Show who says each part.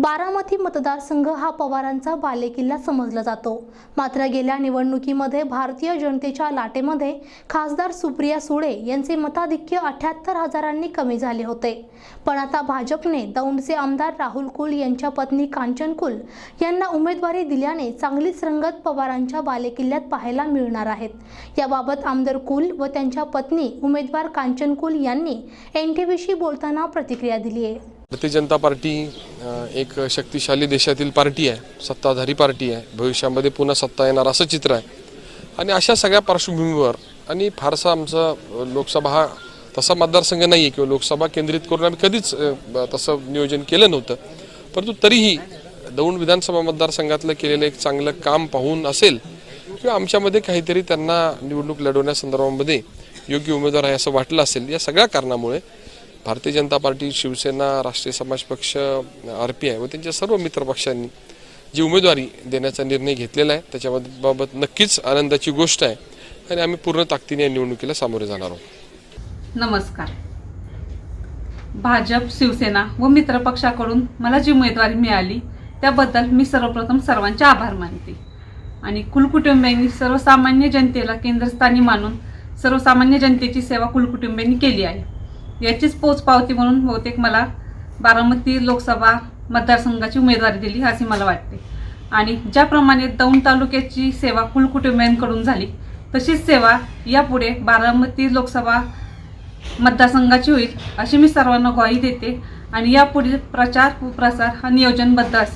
Speaker 1: बारामती मतदारसंघ हा पवारांचा बालेकिल्ला समजला जातो. मात्र गेल्या निवडणुकीमध्ये भारतीय जनतेच्या लाटेमध्ये खासदार सुप्रिया सुळे यांचे मताधिक्य अठ्याहत्तर हजारांनी कमी झाले होते. पण आता भाजपने दौंडचे आमदार राहुल कुल यांच्या पत्नी कांचन कुल यांना उमेदवारी दिल्याने चांगलीच रंगत पवारांच्या बालेकिल्ल्यात पाहायला मिळणार आहेत. याबाबत आमदार कुल व त्यांच्या पत्नी उमेदवार कांचन कुल यांनी एन टी व्हीशी बोलताना प्रतिक्रिया दिली आहे
Speaker 2: भारतीय जनता पार्टी एक शक्तिशाली देशातील पार्टी आहे सत्ताधारी पार्टी आहे. भविष्यामध्ये पुन्हा सत्ता येणार असं चित्र आहे. आणि अशा सगळ्या पार्श्वभूमीवर आणि फारसा आमचा लोकसभा हा तसा मतदारसंघ नाही आहे किंवा लोकसभा केंद्रित करून आम्ही कधीच तसं नियोजन केलं नव्हतं. परंतु तरीही दौंड विधानसभा मतदारसंघातलं केलेलं एक चांगलं काम पाहून असेल किंवा आमच्यामध्ये काहीतरी त्यांना निवडणूक लढवण्यासंदर्भामध्ये योग्य उमेदवार आहे असं वाटलं असेल या सगळ्या कारणामुळे भारतीय जनता पार्टी शिवसेना राष्ट्रीय समाज पक्ष आर पी आय व त्यांच्या सर्व मित्रपक्षांनी जी उमेदवारी देण्याचा निर्णय घेतलेला आहे त्याच्याबाबत नक्कीच आनंदाची गोष्ट आहे आणि आम्ही पूर्ण ताकदीने या निवडणुकीला सामोरे जाणार आहोत.
Speaker 3: नमस्कार. भाजप शिवसेना व मित्रपक्षाकडून मला जी उमेदवारी मिळाली त्याबद्दल मी सर्वप्रथम सर्वांचे आभार मानते. आणि कुलकुटुंबियांनी सर्वसामान्य जनतेला केंद्रस्थानी मानून सर्वसामान्य जनतेची सेवा कुलकुटुंबियांनी केली आहे. याचीच पोचपावती म्हणून बहुतेक मला बारामती लोकसभा मतदारसंघाची उमेदवारी दिली असे मला वाटते. आणि ज्याप्रमाणे दौंड तालुक्याची सेवा कुलकुटुंबियांकडून झाली तशीच सेवा यापुढे बारामती लोकसभा मतदारसंघाची होईल अशी मी सर्वांना ग्वाही देते. आणि यापुढील प्रचार व प्रसार हा नियोजनबद्ध असेल.